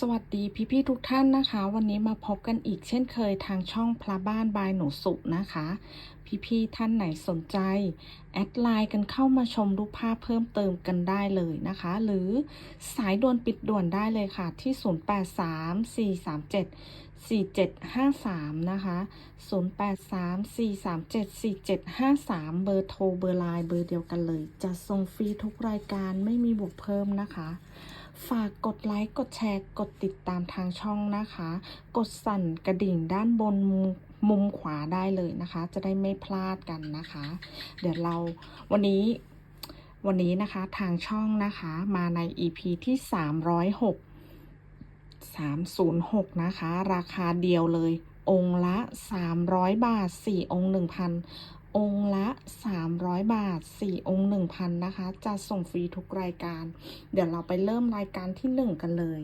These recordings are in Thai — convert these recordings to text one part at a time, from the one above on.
สวัสดีพี่ๆทุกท่านนะคะ วันนี้มาพบกันอีกเช่นเคยทางช่องพระบ้านบายหนูสุนะคะ พี่ๆท่านไหนสนใจ แอดไลน์กันเข้ามาชมรูปภาพเพิ่มเติมกันได้เลยนะคะ หรือสายด่วนปิดด่วนได้เลยค่ะ ที่ 0834374753 นะคะ 0834374753 เบอร์โทรเบอร์ไลน์เบอร์เดียวกันเลยจะส่งฟรีทุกรายการไม่มีบวกเพิ่มนะคะ ฝากกดไลค์ กดแชร์ กดติดตามทางช่องนะคะ กดสั่นกระดิ่งด้านบนมุมขวาได้เลยนะคะ จะได้ไม่พลาดกันนะคะ เดี๋ยวเราวันนี้วันนี้นะคะทางช่องนะคะมาใน EP ที่ 306 306 นะคะ ราคาเดียวเลย องค์ละ 300 บาท 4 องค์1,000 องค์ละ 300 บาท 4 องค์ 1,000 นะคะ จะส่งฟรีทุกรายการ เดี๋ยวเราไปเริ่มรายการที่ 1 กันเลย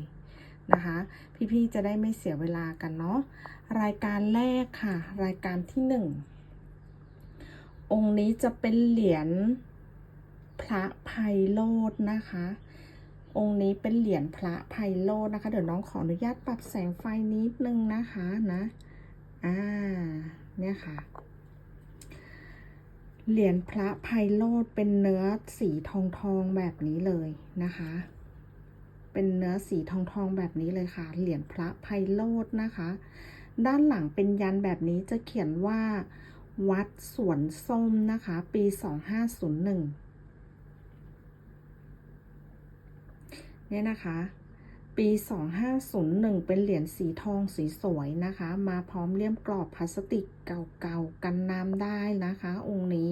นะคะ พี่ๆ จะได้ไม่เสียเวลากันเนาะ รายการแรกค่ะ รายการที่ 1 องค์นี้จะเป็นเหรียญพระไพโรจน์นะคะ องค์นี้เป็นเหรียญพระไพโรจน์นะคะ เดี๋ยวน้องขออนุญาตปรับแสงไฟนิดนึงนะคะนะ อ่า เนี่ยค่ะ เหรียญพระไพโรธเป็นเนื้อสีทองทองแบบนี้เลยนะคะ เป็นเนื้อสีทองทองแบบนี้เลยค่ะ เหรียญพระไพโรธนะคะ ด้านหลังเป็นยันแบบนี้จะเขียนว่าวัดสวนส้มนะคะ ปี 2501เนี่ยนะคะ ปี 2501 เป็นเหรียญสีทองสีสวยนะคะ มาพร้อมเลี่ยมกรอบพลาสติกเก่าๆ กันน้ำได้นะคะ องค์นี้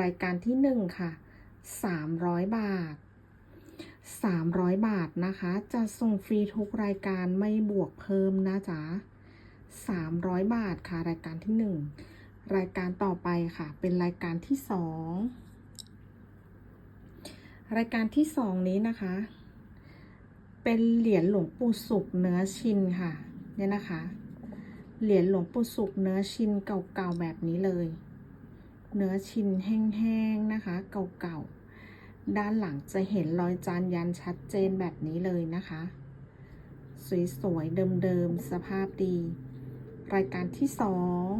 รายการที่ 1 ค่ะ 300 บาท 300 บาทนะคะ จะส่งฟรีทุกรายการไม่บวกเพิ่มนะจ๊ะ 300 บาทค่ะ รายการที่ 1 รายการต่อไปค่ะ เป็นรายการที่ 2 รายการที่ 2 นี้นะคะ เป็นเหรียญหลวงปู่สุขเนื้อชินค่ะ เนี่ยนะคะ เหรียญหลวงปู่สุขเนื้อชินเก่าๆแบบนี้เลย เนื้อชินแห้งๆนะคะเก่าๆ ด้านหลังจะเห็นรอยจานยันชัดเจนแบบนี้เลยนะคะ สวยๆเดิมๆสภาพดี รายการที่สอง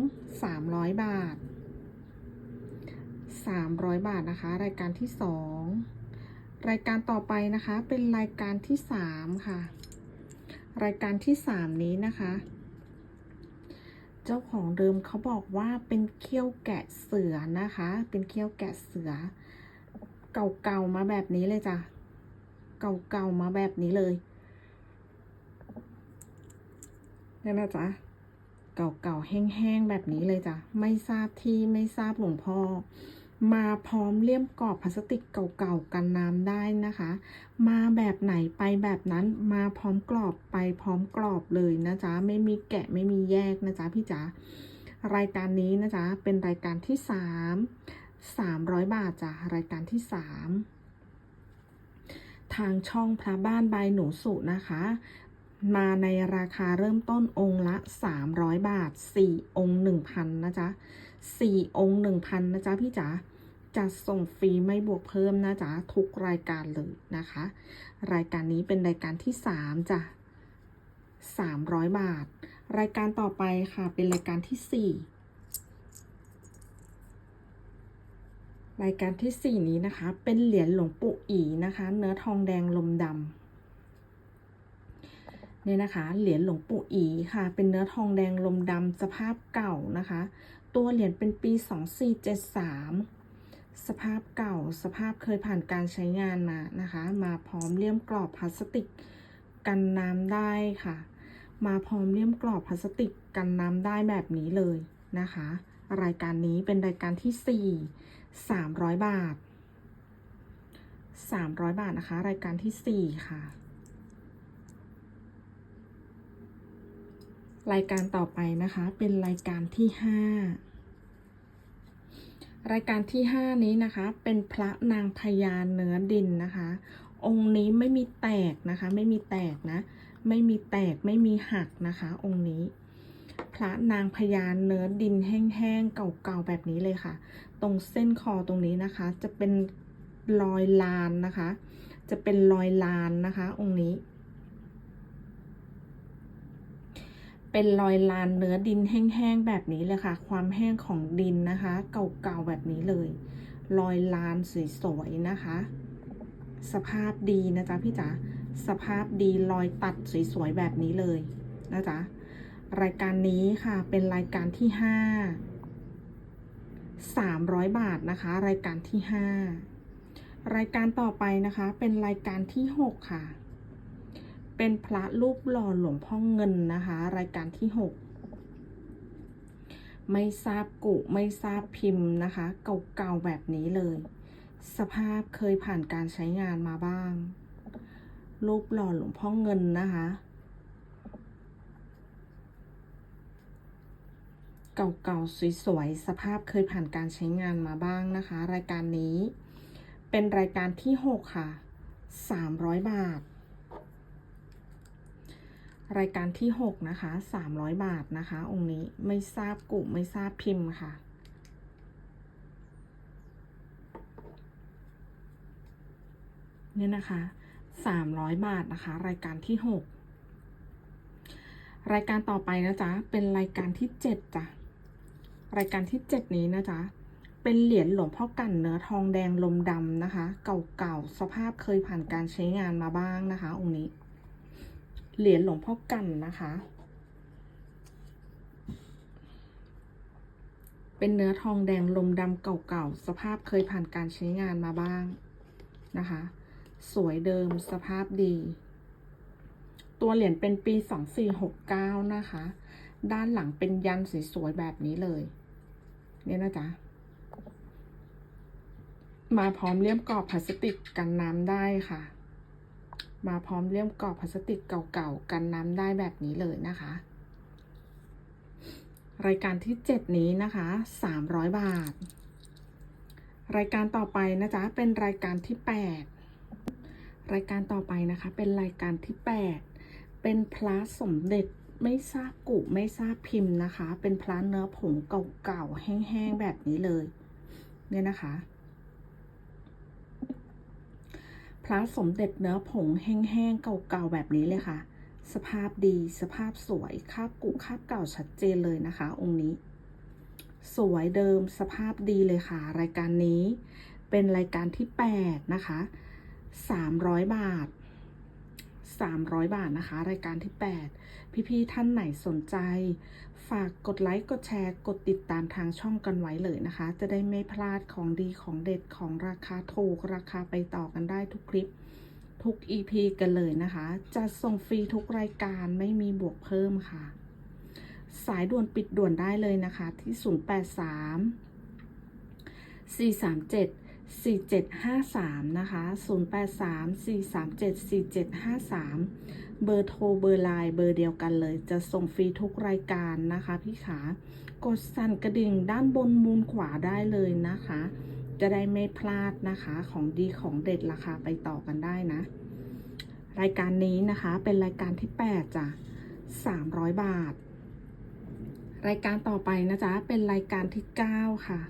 สามร้อยบาทสามร้อยบาทนะคะ รายการที่สอง รายการต่อไปนะคะเป็นรายการที่สามค่ะ รายการที่สามนี้นะคะ เจ้าของเดิมเขาบอกว่าเป็นเขี้ยวแกะเสือนะคะ เป็นเขี้ยวแกะเสือ เก่าๆมาแบบนี้เลยจ้ะเก่าๆมาแบบนี้เลยนี่นะจ๊ะเก่าๆแห้งๆแบบนี้เลยจ้ะไม่ทราบที่ไม่ทราบหลวงพ่อ มาพร้อมเลี่ยมกรอบพลาสติกเก่าๆกันน้ำได้นะคะ มาแบบไหนไปแบบนั้นมาพร้อมกรอบไปพร้อมกรอบเลยนะจ๊ะไม่มีแกะไม่มีแยกนะจ๊ะพี่จ๋ารายการนี้นะจ๊ะเป็นรายการที่สามสามร้อยบาทจ้ะรายการที่สามทางช่องพระบ้านใบหนูสุนะคะ มาในราคาเริ่มต้นองค์ละ 300 บาท 4 องค์ 1,000 นะจ๊ะ 4องค์1,000นะจ๊ะพี่จ๋าจะส่งฟรีไม่บวกเพิ่มนะจ๊ะทุกรายการเลยนะคะ รายการนี้เป็นรายการที่3จ้ะ300บาท รายการต่อไปค่ะเป็นรายการที่4รายการที่4นี้นะคะ เป็นเหรียญหลวงปู่อีนะคะ เนื้อทองแดงลมดำเนี่ยนะคะ เหรียญหลวงปู่อีค่ะ เป็นเนื้อทองแดงลมดำสภาพเก่านะคะ ตัวเหรียญเป็นปี 2473 สภาพเก่าสภาพเคยผ่านการใช้งานมานะคะ มาพร้อมเลี่ยมกรอบพลาสติกกันน้ำได้ค่ะ มาพร้อมเลี่ยมกรอบพลาสติกกันน้ำได้แบบนี้เลยนะคะ รายการนี้เป็นรายการที่ 4 300 บาท 300 บาทนะคะ รายการที่ 4 ค่ะ รายการต่อไปนะคะ เป็นรายการที่ 5 รายการที่ 5 นี้นะคะ เป็นพระนางพญาเนื้อดินนะคะ องค์นี้ไม่มีแตกนะคะ ไม่มีแตกนะ ไม่มีแตกไม่มีหักนะคะ องค์นี้ พระนางพญาเนื้อดินแห้งๆเก่าๆแบบนี้เลยค่ะ ตรงเส้นคอตรงนี้นะคะ จะเป็นรอยลานนะคะ จะเป็นรอยลานนะคะ องค์นี้ เป็นรอยลานเนื้อดินแห้งๆแบบนี้เลยค่ะ ความแห้งของดินนะคะ เก่าๆแบบนี้เลย รอยลานสวยๆนะคะ สภาพดีนะจ๊ะพี่จ๋าสภาพดีรอยตัดสวยๆแบบนี้เลยนะจ๊ะรายการนี้ค่ะเป็นรายการที่ห้าสามร้อยบาทนะคะ รายการที่ห้ารายการต่อไปนะคะ เป็นรายการที่หกค่ะ เป็นพระรูปหล่อหลวงพ่อเงินนะคะ รายการที่หกไม่ทราบกุไม่ทราบพิมพ์นะคะ เก่าๆแบบนี้เลย สภาพเคยผ่านการใช้งานมาบ้าง รูปหล่อหลวงพ่อเงินนะคะ เก่าๆสวยๆสภาพเคยผ่านการใช้งานมาบ้างนะคะ รายการนี้เป็นรายการที่ 6 ค่ะ 300 บาท รายการที่ 6 นะคะ 300 บาทนะคะ องค์นี้ไม่ทราบกลุ่มไม่ทราบพิมพ์ค่ะ เนี่ยนะคะ 300 บาทนะคะ รายการที่ 6 รายการต่อไปนะจ๊ะ เป็นรายการที่ 7จ้ะ รายการที่ 7 นี้นะจ๊ะ เป็นเหรียญหลวงพ่อกันเนื้อทองแดงลมดำนะคะ เก่าๆ สภาพเคยผ่านการใช้งานมาบ้างนะคะ องค์นี้ เหรียญหลวงพ่อกันนะคะ เป็นเนื้อทองแดงลมดำเก่าๆ สภาพเคยผ่านการใช้งานมาบ้างนะคะ สวยเดิมสภาพดี ตัวเหรียญเป็นปี 2469 นะคะ ด้านหลังเป็นยันสวยๆแบบนี้เลย เนี่ยนะจ๊ะมาพร้อมเลี่ยมกรอบพลาสติกกันน้ำได้ค่ะ มาพร้อมเลี่ยมกรอบพลาสติกเก่าๆ กันน้ำได้แบบนี้เลยนะคะ รายการที่ 7 นี้นะคะ 300 บาท รายการต่อไปนะจ๊ะ เป็นรายการที่ 8 รายการต่อไปนะคะ เป็นรายการที่ 8 เป็นพระสมเด็จไม่ทราบกุไม่ทราบพิมพ์นะคะ เป็นพระเนื้อผงเก่าๆ แห้งๆ แบบนี้เลย เนี่ยนะคะ พระสมเด็จเนื้อผงแห้งๆเก่าๆแบบนี้เลยค่ะ สภาพดีสภาพสวยคาบกุคาบเก่าชัดเจนเลยนะคะ องค์นี้ สวยเดิมสภาพดีเลยค่ะ รายการนี้เป็นรายการที่ 8 นะคะ 300 บาท 300 บาทนะคะ รายการที่ 8 พี่ๆท่านไหนสนใจ ฝากกดไลค์ กดแชร์ กดติดตามทางช่องกันไว้เลยนะคะ จะได้ไม่พลาดของดีของเด็ดของราคาถูกราคาไปต่อกันได้ทุกคลิปทุก EP กันเลยนะคะ จะส่งฟรีทุกรายการไม่มีบวกเพิ่มค่ะ สายด่วนปิดด่วนได้เลยนะคะที่ 083 437 4753 นะคะ 083 437 4753 เบอร์โทรเบอร์ไลน์เบอร์เดียวกันเลย จะส่งฟรีทุกรายการนะคะพี่ขากดสั่นกระดิ่งด้านบนมุมขวาได้เลยนะคะ จะได้ไม่พลาดนะคะของดีของเด็ดราคาไปต่อกันได้นะ รายการนี้นะคะเป็นรายการที่ 8จ้ะ300 บาท รายการต่อไปนะจ๊ะเป็นรายการที่ 9 ค่ะ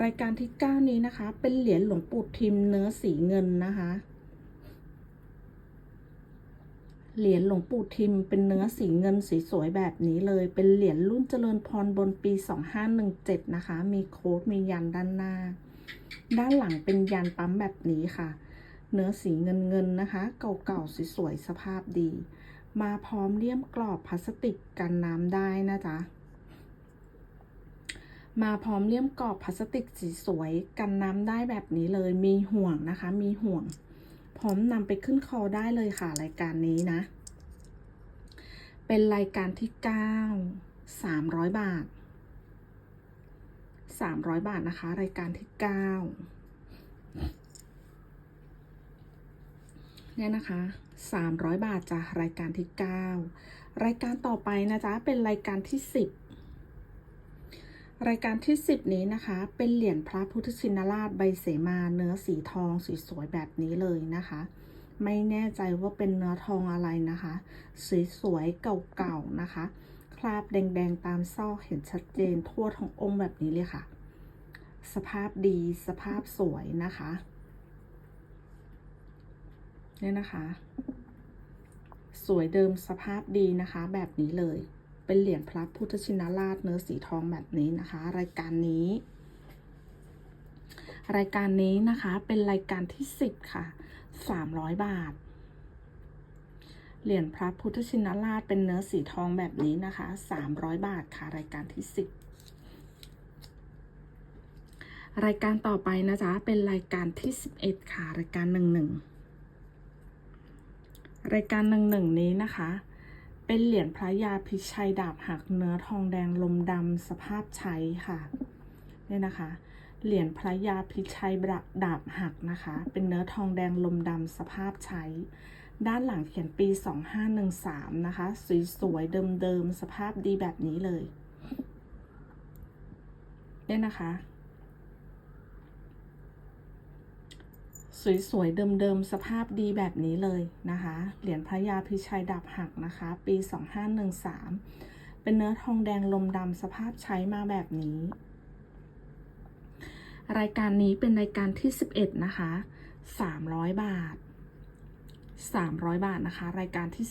รายการที่ 9 นี้นะคะ เป็นเหรียญหลวงปู่ทิมเนื้อสีเงินนะคะ เหรียญหลวงปู่ทิมเป็นเนื้อสีเงินสีสวยแบบนี้เลย เป็นเหรียญรุ่นเจริญพรบนปี 2517 นะคะ มีโค้ดมียันด้านหน้า ด้านหลังเป็นยันปั๊มแบบนี้ค่ะ เนื้อสีเงินเงินนะคะ เก่าๆสวยๆสภาพดี มาพร้อมเลี่ยมกรอบพลาสติกกันน้ำได้นะจ๊ะ มาพร้อมเลี่ยมกรอบพลาสติกสีสวย กันน้ำได้แบบนี้เลย มีห่วงนะคะ มีห่วง พร้อมนำไปขึ้นคอได้เลยค่ะรายการนี้นะ เป็นรายการที่ 9 300 บาท 300 บาทนะคะ รายการที่ 9 เนี่ยนะคะ 300 บาทจ้ะรายการที่ 9 รายการต่อไปนะจ๊ะเป็นรายการที่ 10 รายการที่ 10 นี้นะคะ เป็นเหรียญพระพุทธชินราชใบเสมาเนื้อสีทองสวยๆแบบนี้เลยนะคะ ไม่แน่ใจว่าเป็นเนื้อทองอะไรนะคะสีสวยๆเก่าๆนะคะ คราบแดงๆตามซอกเห็นชัดเจนทั่วทั้งองค์แบบนี้เลยค่ะ สภาพดีสภาพสวยนะคะเนี่ยนะคะ สวยเดิมสภาพดีนะคะแบบนี้เลย เป็นเหรียญพระพุทธชินราชเนื้อสีทองแบบนี้นะคะ รายการนี้ รายการนี้นะคะเป็นรายการที่สิบค่ะสามร้อยบาท เหรียญพระพุทธชินราชเป็นเนื้อสีทองแบบนี้นะคะสามร้อยบาทค่ะ รายการที่สิบรายการต่อไปนะจ๊ะเป็นรายการที่สิบเอ็ดค่ะ รายการหนึ่งหนึ่งรายการหนึ่งหนึ่งนี้นะคะ เป็นเหรียญพระยาพิชัยดาบหักเนื้อทองแดงลมดำสภาพใช้ค่ะเนี่ยนะคะ เหรียญพระยาพิชัยดาบหักนะคะ เป็นเนื้อทองแดงลมดำสภาพใช้ ด้านหลังเขียนปี 2513 นะคะ สวยๆเดิมๆสภาพดีแบบนี้เลยเนี่ยนะคะ สวยๆ เดิมๆ สภาพดีแบบนี้เลยนะคะ เหรียญพระยาพิชัยดาบหักนะคะ ปี 2513 เป็นเนื้อทองแดงลมดำสภาพใช้มาแบบนี้ รายการนี้เป็นรายการที่ 11 นะคะ 300 บาท 300 บาทนะคะ รายการที่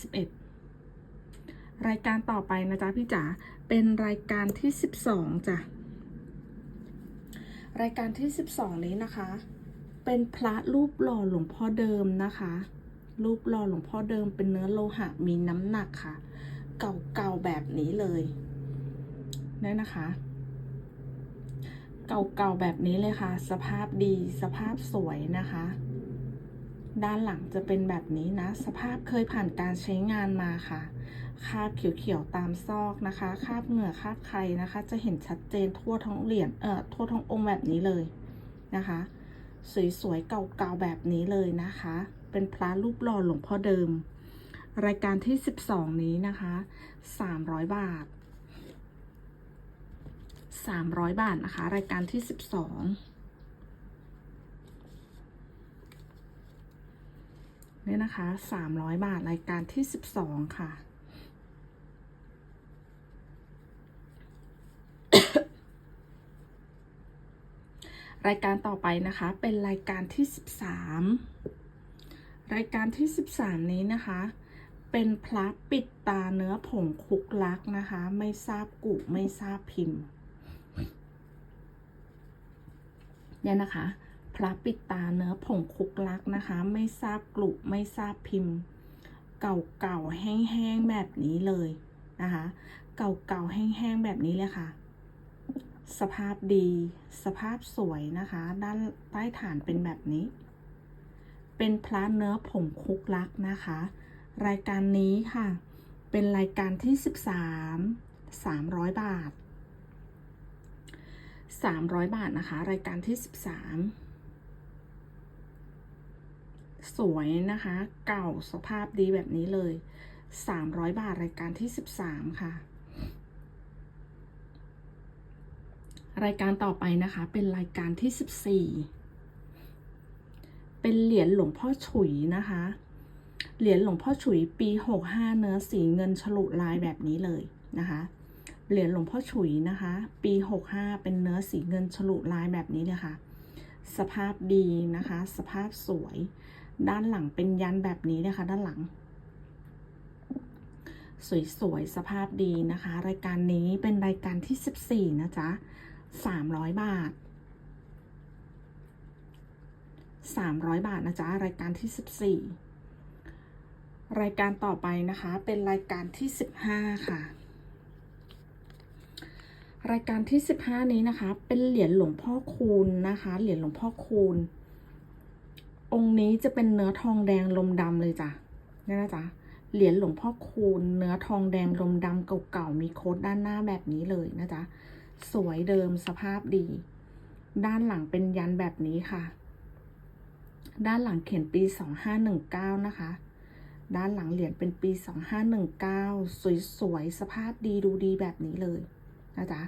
11 รายการต่อไปนะจ๊ะพี่จ๋า เป็นรายการที่ 12จ้ะ รายการที่ 12 นี้นะคะ เป็นพระรูปหล่อหลวงพ่อเดิมนะคะ รูปหล่อหลวงพ่อเดิมเป็นเนื้อโลหะมีน้ำหนักค่ะ เก่าๆแบบนี้เลยนี่นะคะ เก่าๆแบบนี้เลยค่ะ สภาพดีสภาพสวยนะคะ ด้านหลังจะเป็นแบบนี้นะ สภาพเคยผ่านการใช้งานมาค่ะคาบเขียวๆตามซอกนะคะ คาบเหงื่อคาบไข่นะคะ จะเห็นชัดเจนทั่วท้องเหรียญเอ่อทั่วท้ององค์แบบนี้เลยนะคะ สวยๆเก่าๆแบบนี้เลยนะคะ เป็นพระรูปหล่อหลวงพ่อเดิม รายการที่ 12 นี้นะคะ 300 บาท 300 บาทนะคะ รายการที่ 12นี่ยนะคะ 300 บาทรายการที่ 12 ค่ะ รายการต่อไปนะคะเป็นรายการที่ 13 รายการที่ 13 นี้นะคะ เป็นพระปิดตาเนื้อผงคุกลักนะคะ ไม่ทราบกุไม่ทราบพิมพ์เนี่ยนะคะ พระปิดตาเนื้อผงคุกลักนะคะ ไม่ทราบกลุไม่ทราบพิมพ์ เก่าๆแห้งๆแบบนี้เลยนะคะ เก่าๆแห้งๆแบบนี้เลยค่ะ สภาพดี สภาพสวยนะคะ ด้านใต้ฐานเป็นแบบนี้ เป็นพระเนื้อผงคุกลักนะคะ รายการนี้ค่ะ เป็นรายการที่ 13 300 บาท 300 บาทนะคะ รายการที่ 13 สวยนะคะ เก่าสภาพดีแบบนี้เลย 300 บาทรายการที่ 13 ค่ะ รายการต่อไปนะคะ เป็นรายการที่ 14 เป็นเหรียญหลวงพ่อฉุยนะคะ เหรียญหลวงพ่อฉุยปี 65 เนื้อสีเงินฉลุลายแบบนี้เลยนะคะ เหรียญหลวงพ่อฉุยนะคะ ปี 65 เป็นเนื้อสีเงินฉลุลายแบบนี้เลยค่ะ สภาพดีนะคะ สภาพสวย ด้านหลังเป็นยันแบบนี้นะคะ ด้านหลังสวยๆ สภาพดีนะคะ รายการนี้เป็นรายการที่ 14 นะจ๊ะ 300บาท300บาทนะจ๊ะรายการที่14รายการต่อไปนะคะเป็นรายการที่15ค่ะ รายการที่15นี้นะคะ เป็นเหรียญหลวงพ่อคูณนะคะ เหรียญหลวงพ่อคูณ องค์นี้จะเป็นเนื้อทองแดงลมดำเลยจ้ะนี่นะจ๊ะเหรียญหลวงพ่อคูณ เนื้อทองแดงลมดำเก่าๆมีโค้ดด้านหน้าแบบนี้เลยนะจ๊ะ สวยเดิมสภาพดี ด้านหลังเป็นยันแบบนี้ค่ะ ด้านหลังเขียนปี 2519 นะคะ ด้านหลังเหรียญเป็นปี 2519 สวยๆสภาพดีดูดีแบบนี้เลยนะจ๊ะ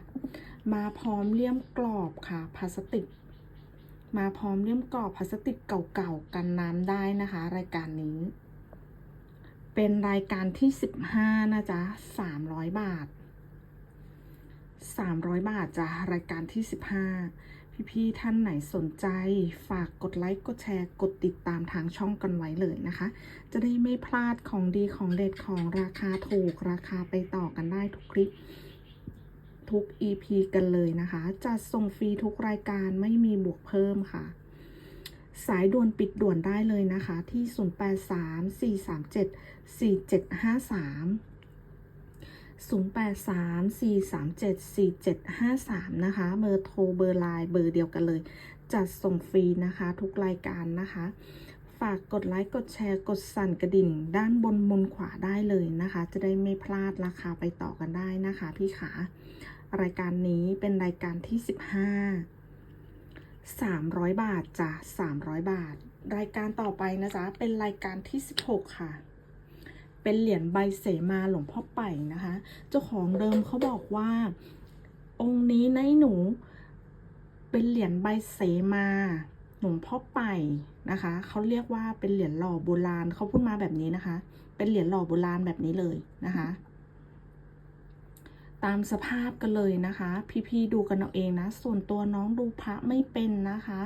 มาพร้อมเลี่ยมกรอบค่ะพลาสติก มาพร้อมเลี่ยมกรอบพลาสติกเก่าๆกันน้ำได้นะคะ รายการนี้ เป็นรายการที่ 15 นะจ๊ะ 300 บาท 300 บาทจ้ะรายการที่ 15 พี่ๆท่านไหนสนใจ ฝากกดไลค์ กดแชร์ กดติดตามทางช่องกันไว้เลยนะคะ จะได้ไม่พลาดของดีของเด็ดของราคาถูกราคาไปต่อกันได้ทุกคลิป ทุก EP กันเลยนะคะจัดส่งฟรีทุกรายการไม่มีบวกเพิ่มค่ะสายด่วนปิดด่วนได้เลยนะคะที่ 0834374753 นะคะ เบอร์โทรเบอร์ไลน์เบอร์เดียวกันเลย จัดส่งฟรีนะคะ ทุกรายการนะคะ ฝากกดไลค์ กดแชร์ กดสั่นกระดิ่ง ด้านบนมุมขวาได้เลยนะคะ จะได้ไม่พลาดราคาไปต่อกันได้นะคะ พี่ขารายการนี้เป็นรายการที่ 15 300 บาทจ้ะ300 บาท รายการต่อไปนะจ๊ะ เป็นรายการที่ 16 ค่ะ เป็นเหรียญใบเสมาหลวงพ่อไป่นะคะ เจ้าของเดิมเขาบอกว่า องค์นี้ในหนู เป็นเหรียญใบเสมาหลวงพ่อไป่นะคะเขาเรียกว่าเป็นเหรียญหล่อโบราณเขาพูดมาแบบนี้นะคะ เป็นเหรียญหล่อโบราณแบบนี้เลยนะคะ ตามสภาพกันเลยนะคะ พี่ๆดูกันเอาเองนะ ส่วนตัวน้องดูพระไม่เป็นนะคะ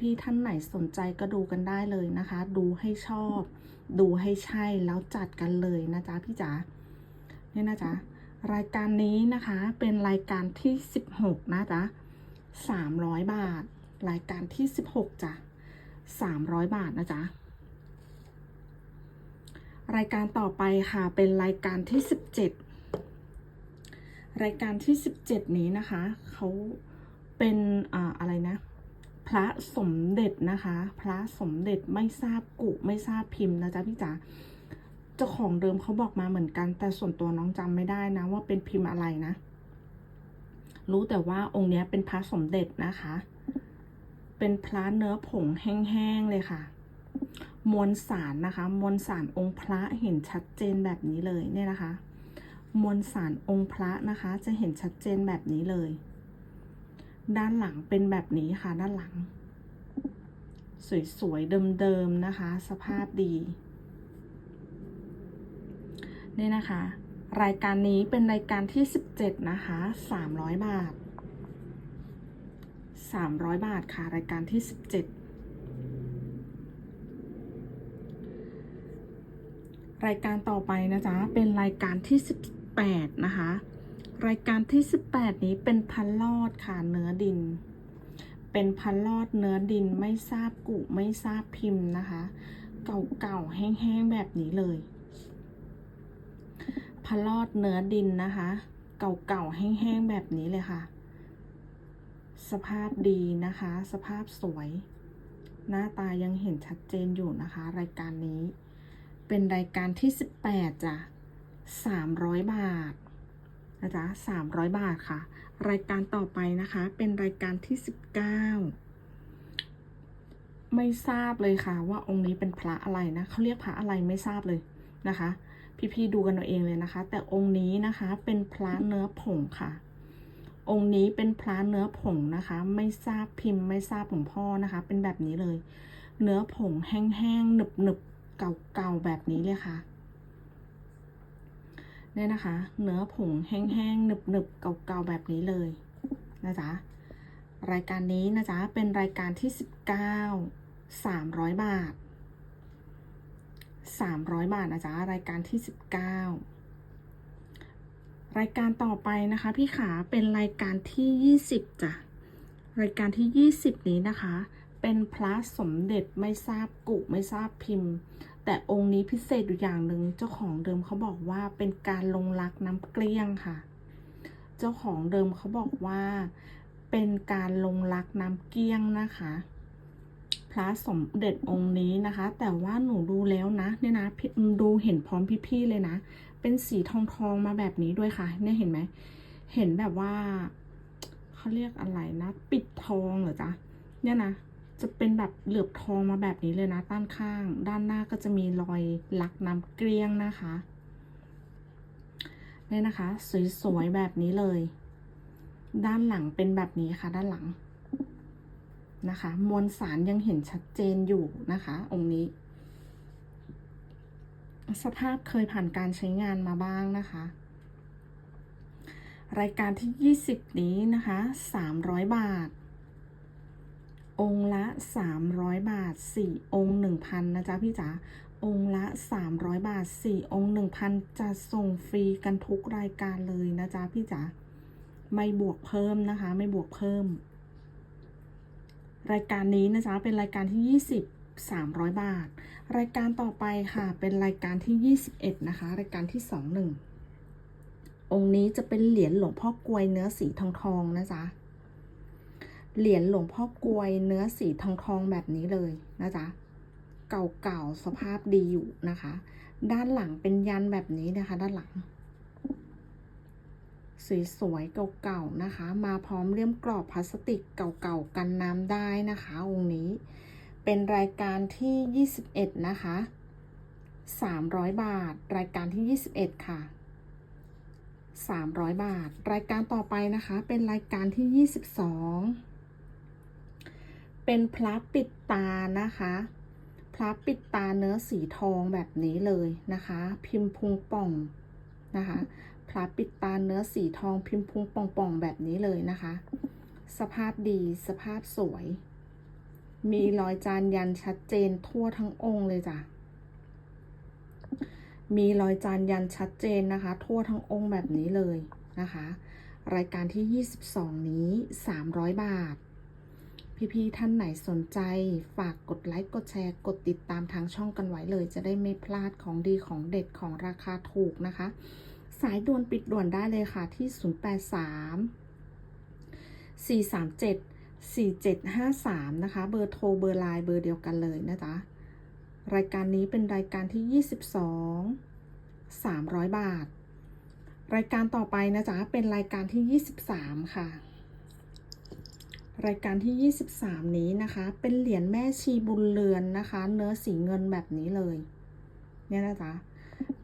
พี่ๆท่านไหนสนใจก็ดูกันได้เลยนะคะ ดูให้ชอบ ดูให้ใช่แล้วจัดกันเลยนะจ๊ะพี่จ๋าเนี่ยนะจ๊ะรายการนี้นะคะเป็นรายการที่ 16 นะจ๊ะ300 บาท รายการที่ 16จ้ะ300 บาทนะจ๊ะรายการต่อไปค่ะเป็นรายการที่ 17 รายการที่ 17 นี้นะคะเขาเป็นอ่าอะไรนะ พระสมเด็จนะคะ พระสมเด็จไม่ทราบกุไม่ทราบพิมพ์นะจ๊ะพี่จ๋าเจ้าของเดิมเขาบอกมาเหมือนกัน แต่ส่วนตัวน้องจำไม่ได้นะว่าเป็นพิมพ์อะไรนะ รู้แต่ว่าองค์เนี้ยเป็นพระสมเด็จนะคะ เป็นพระเนื้อผงแห้งๆเลยค่ะ มวลสารนะคะ มวลสารองค์พระเห็นชัดเจนแบบนี้เลยเนี่ยนะคะ มวลสารองค์พระนะคะ จะเห็นชัดเจนแบบนี้เลย ด้านหลังเป็นแบบนี้ค่ะด้านหลัง สวยๆเดิมๆนะคะ สภาพดีเนี่ยนะคะ รายการนี้เป็นรายการที่ 17 นะคะ300 บาท 300 บาทค่ะ รายการที่ 17 รายการต่อไปนะจ๊ะ เป็นรายการที่ 18 นะคะ รายการที่ 18 นี้เป็นพันลอดค่ะเนื้อดิน เป็นพันลอดเนื้อดินไม่ทราบกุไม่ทราบพิมพ์นะคะ เก่าๆแห้งๆแบบนี้เลย พันลอดเนื้อดินนะคะ เก่าๆแห้งๆแบบนี้เลยค่ะ สภาพดีนะคะ สภาพสวย หน้าตายังเห็นชัดเจนอยู่นะคะ รายการนี้ เป็นรายการที่ 18จ้ะ300 บาท นะจ๊ะ300 บาทค่ะ รายการต่อไปนะคะเป็นรายการที่ 19 ไม่ทราบเลยค่ะ ว่าองค์นี้เป็นพระอะไรนะเขาเรียกพระอะไรไม่ทราบเลยนะคะ พี่ๆดูกันเอาเองเลยนะคะ แต่องค์นี้นะคะเป็นพระเนื้อผงค่ะ องค์นี้เป็นพระเนื้อผงนะคะ ไม่ทราบพิมพ์ไม่ทราบหลวงพ่อนะคะ เป็นแบบนี้เลย เนื้อผงแห้งๆหนึบๆเก่าๆแบบนี้เลยค่ะ เนี่ยนะคะ เนื้อผงแห้งๆหนึบๆเก่าๆแบบนี้เลยนะจ๊ะรายการนี้นะจ๊ะเป็นรายการที่ 19 300 บาท 300 บาทนะจ๊ะรายการที่ 19 รายการต่อไปนะคะพี่ขาเป็นรายการที่ 20จ้ะรายการที่ 20 นี้นะคะ เป็นพระสมเด็จไม่ทราบกุไม่ทราบพิมพ์แต่องค์นี้พิเศษอยู่อย่างหนึ่งเจ้าของเดิมเขาบอกว่าเป็นการลงรักน้ำเกลี้ยงค่ะ เจ้าของเดิมเขาบอกว่า เป็นการลงรักน้ำเกลี้ยงนะคะ พระสมเด็จองค์นี้นะคะ แต่ว่าหนูดูแล้วนะเนี่ยนะดูเห็นพร้อมพี่ๆเลยนะ เป็นสีทองทองๆมาแบบนี้ด้วยค่ะ เนี่ยเห็นไหมเห็นแบบว่าเขาเรียกอะไรนะ ปิดทองเหรอจ๊ะเนี่ยนะ จะเป็นแบบเหลือบทองมาแบบนี้เลยนะด้านข้าง ด้านหน้าก็จะมีรอยลักน้ำเกลี้ยงนะคะเนี่ยนะคะ สวยๆแบบนี้เลย ด้านหลังเป็นแบบนี้ค่ะ ด้านหลังนะคะ มวลสารยังเห็นชัดเจนอยู่นะคะ องค์นี้ สภาพเคยผ่านการใช้งานมาบ้างนะคะ รายการที่ 20 นี้นะคะ 300 บาท องค์ละ 300 บาท 4 องค์ 1,000 นะจ๊ะพี่จ๋าองค์ละ 300 บาท 4 องค์ 1,000 จะส่งฟรีกันทุกรายการเลยนะจ๊ะพี่จ๋าไม่บวกเพิ่มนะคะ ไม่บวกเพิ่ม รายการนี้นะจ๊ะเป็นรายการที่ 20 300 บาท รายการต่อไปค่ะ เป็นรายการที่ 21 นะคะ รายการที่ 21 องค์นี้จะเป็นเหรียญหลวงพ่อกลวยเนื้อสีทองทองนะจ๊ะ เหรียญหลวงพ่อกลวย เนื้อสีทองทองแบบนี้เลยนะจ๊ะ เก่าๆสภาพดีอยู่นะคะ ด้านหลังเป็นยันแบบนี้นะคะ ด้านหลัง สวยๆเก่าๆนะคะ มาพร้อมเลี่ยมกรอบพลาสติกเก่าๆกันน้ำได้นะคะ องค์นี้ เป็นรายการที่ 21 นะคะ 300 บาท รายการที่ 21 ค่ะ300 บาท รายการต่อไปนะคะ เป็นรายการที่ 22 เป็นพระปิดตานะคะ พระปิดตาเนื้อสีทองแบบนี้เลยนะคะ พิมพ์พุงป่องนะคะ พระปิดตาเนื้อสีทองพิมพ์พุงป่องๆแบบนี้เลยนะคะ สภาพดีสภาพสวย มีรอยจานยันชัดเจนทั่วทั้งองค์เลยจ้ะมีรอยจานยันชัดเจนนะคะ ทั่วทั้งองค์แบบนี้เลยนะคะ รายการที่ 22 นี้ 300 บาท พี่ๆท่านไหนสนใจฝากกดไลค์กดแชร์กดติดตามทางช่องกันไว้เลย จะได้ไม่พลาดของดีของเด็ดของราคาถูกนะคะ สายด่วนปิดด่วนได้เลยค่ะที่ 083 437 4753 นะคะ เบอร์โทรเบอร์ไลน์เบอร์เดียวกันเลยนะจ๊ะ รายการนี้เป็นรายการที่ 22 300 บาท รายการต่อไปนะจ๊ะ เป็นรายการที่ 23 ค่ะ รายการที่ 23 นี้นะคะ เป็นเหรียญแม่ชีบุญเรือนนะคะ เนื้อสีเงินแบบนี้เลย เนี่ยนะจ๊ะ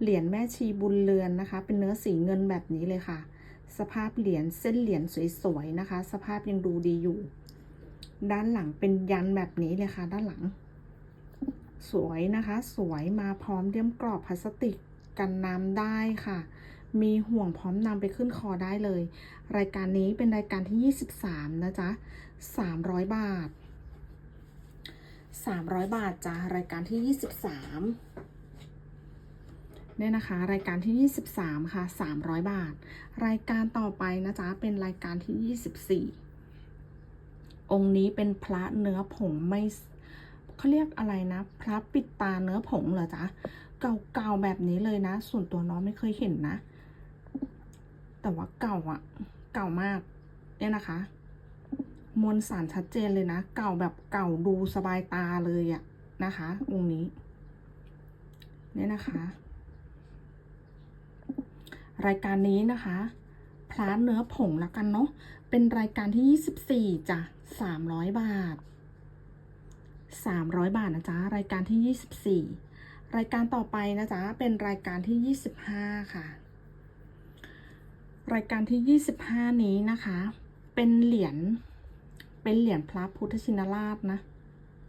เหรียญแม่ชีบุญเรือนนะคะ เป็นเนื้อสีเงินแบบนี้เลยค่ะ สภาพเหรียญเส้นเหรียญสวยๆนะคะ สภาพยังดูดีอยู่ ด้านหลังเป็นยันแบบนี้เลยค่ะ ด้านหลัง สวยนะคะ สวยมาพร้อมเลี่ยมกรอบพลาสติกกันน้ำได้ค่ะ มีห่วงพร้อมนำไปขึ้นคอได้เลย รายการนี้เป็นรายการที่ 23 นะจ๊ะ 300 บาท 300 บาทจ้ะรายการที่ 23เนี่ยนะคะ รายการที่ 23 ค่ะ 300 บาท รายการต่อไปนะจ๊ะ เป็นรายการที่ 24 องค์นี้เป็นพระเนื้อผงไม่เขาเรียกอะไรนะ พระปิดตาเนื้อผงเหรอจ๊ะเก่าๆแบบนี้เลยนะ ส่วนตัวน้องไม่เคยเห็นนะ แต่ว่าเก่าอะเก่ามาก เนี่ยนะคะ มวลสารชัดเจนเลยนะ เก่าแบบเก่าดูสบายตาเลยอะนะคะ องค์นี้ เนี่ยนะคะ รายการนี้นะคะพระเนื้อผงละกันเนาะ เป็นรายการที่ 24จ้ะ300 บาท 300 บาทนะจ๊ะ รายการที่ 24 รายการต่อไปนะจ๊ะ เป็นรายการที่ 25 ค่ะ รายการที่ 25 นี้นะคะ เป็นเหรียญ เป็นเหรียญพระพุทธชินราชนะ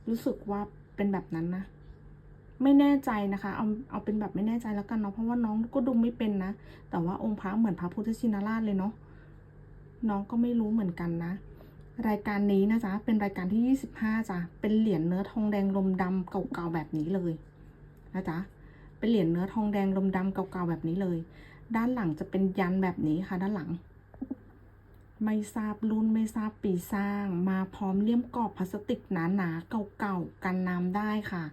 รู้สึกว่าเป็นแบบนั้นนะ ไม่แน่ใจนะคะ เอา เอาเป็นแบบไม่แน่ใจแล้วกันเนาะ เพราะว่าน้องก็ดูไม่เป็นนะ แต่ว่าองค์พระเหมือนพระพุทธชินราชเลยเนาะ น้องก็ไม่รู้เหมือนกันนะ รายการนี้นะจ๊ะ เป็นรายการที่ 25จ้ะ เป็นเหรียญเนื้อทองแดงลมดำเก่าๆแบบนี้เลยนะจ๊ะ เป็นเหรียญเนื้อทองแดงลมดำเก่าๆแบบนี้เลย ด้านหลังจะเป็นยันแบบนี้ค่ะ ด้านหลัง ไม่ทราบรุ่นไม่ทราบปีสร้าง มาพร้อมเลี่ยมกรอบพลาสติกหนาๆเก่าๆกันน้ำได้ค่ะ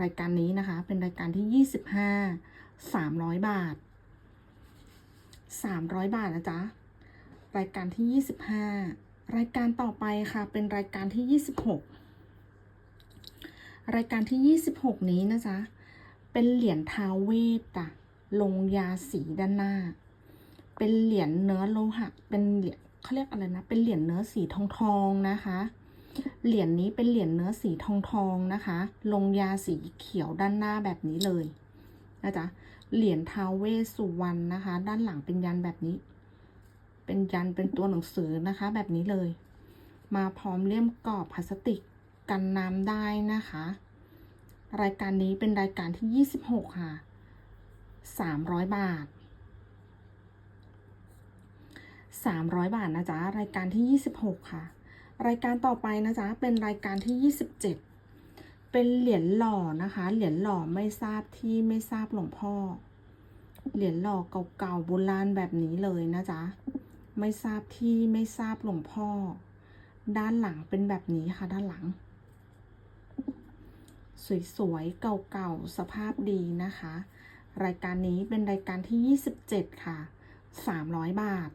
รายการนี้นะคะ เป็นรายการที่ 25 300 บาท 300 บาทนะจ๊ะรายการที่ 25 รายการต่อไปค่ะ เป็นรายการที่ 26 รายการที่ 26 นี้นะจ๊ะเป็นเหรียญทาวเวทจ้ะ ลงยาสีด้านหน้า เป็นเหรียญเนื้อโลหะ เป็นเหรียญเขาเรียกอะไรนะ เป็นเหรียญเนื้อสีทองทองนะคะ เหรียญนี้เป็นเหรียญเนื้อสีทองทองนะคะ ลงยาสีเขียวด้านหน้าแบบนี้เลยนะจ๊ะ เหรียญทาวเวสสุวรรณนะคะ ด้านหลังเป็นยันแบบนี้ เป็นยันเป็นตัวหนังสือนะคะ แบบนี้เลย มาพร้อมเลี่ยมกรอบพลาสติกกันน้ำได้นะคะ รายการนี้เป็นรายการที่ 26 ค่ะ 300 บาท 300 บาทนะจ๊ะ รายการที่ 26 ค่ะ รายการต่อไปนะจ๊ะ เป็นรายการที่ 27 เป็นเหรียญหล่อนะคะ เหรียญหล่อไม่ทราบที่ไม่ทราบหลวงพ่อ เหรียญหล่อเก่าๆโบราณแบบนี้เลยนะจ๊ะ ไม่ทราบที่ไม่ทราบหลวงพ่อ ด้านหลังเป็นแบบนี้ค่ะ ด้านหลังสวยๆ เก่าๆ สภาพดีนะคะ รายการนี้เป็นรายการที่ 27 ค่ะ 300 บาท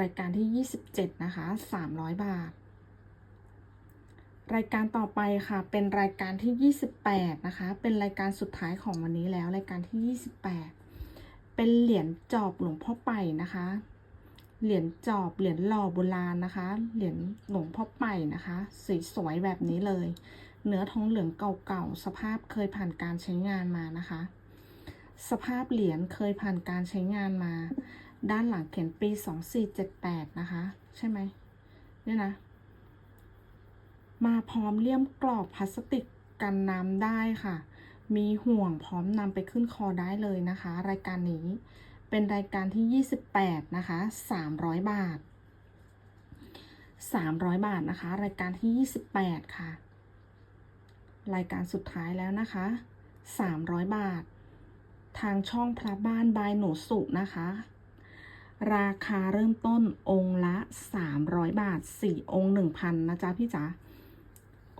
รายการที่ 27 นะคะ 300 บาท รายการต่อไปค่ะ เป็นรายการที่ 28 นะคะ เป็นรายการสุดท้ายของวันนี้แล้ว รายการที่ 28 เป็นเหรียญจอบหลวงพ่อไปนะคะ เหรียญจอบ เหรียญหล่อโบราณนะคะ เหรียญหลวงพ่อไปนะคะ สวยๆแบบนี้เลย เนื้อทองเหลืองเก่าๆ สภาพเคยผ่านการใช้งานมานะคะ สภาพเหรียญเคยผ่านการใช้งานมา ด้านหลังเขียนปี 2478 นะคะ ใช่ไหมเนี่ยนะ มาพร้อมเลี่ยมกรอบพลาสติกกันน้ำได้ค่ะ มีห่วงพร้อมนำไปขึ้นคอได้เลยนะคะ รายการนี้เป็นรายการที่ 28 นะคะ 300 บาท 300 บาทนะคะ รายการที่ 28 ค่ะ รายการสุดท้ายแล้วนะคะ 300 บาท ทางช่องพระบ้านบายหนูสุนะคะ ราคาเริ่มต้นองค์ละ 300 บาท 4 องค์ 1,000 นะจ๊ะพี่จ๋า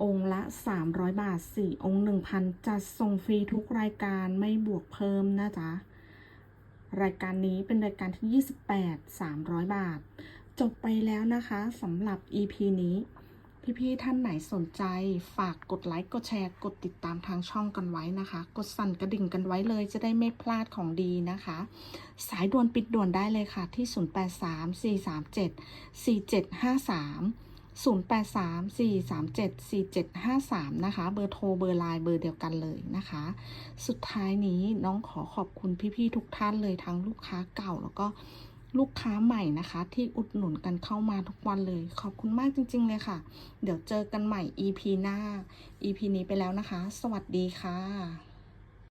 องค์ละ 300 บาท 4 องค์ 1,000จะส่งฟรีทุกรายการไม่บวกเพิ่มนะจ๊ะ รายการนี้เป็นรายการที่ 28 300 บาท จบไปแล้วนะคะสำหรับ EP นี้ พี่ๆท่านไหนสนใจฝากกดไลค์กดแชร์กดติดตามทางช่องกันไว้นะคะ กดสั่นกระดิ่งกันไว้เลยจะได้ไม่พลาดของดีนะคะ สายด่วนปิดด่วนได้เลยค่ะที่ 0834374753 0834374753 นะคะ เบอร์โทรเบอร์ไลน์เบอร์เดียวกันเลยนะคะ สุดท้ายนี้น้องขอขอบคุณพี่ๆทุกท่านเลยทั้งลูกค้าเก่าแล้วก็ ลูกค้าใหม่นะคะ ที่อุดหนุนกันเข้ามาทุกวันเลย ขอบคุณมากจริง ๆ เลยค่ะ เดี๋ยวเจอกันใหม่ EP หน้า EP นี้ไปแล้วนะคะ สวัสดีค่ะ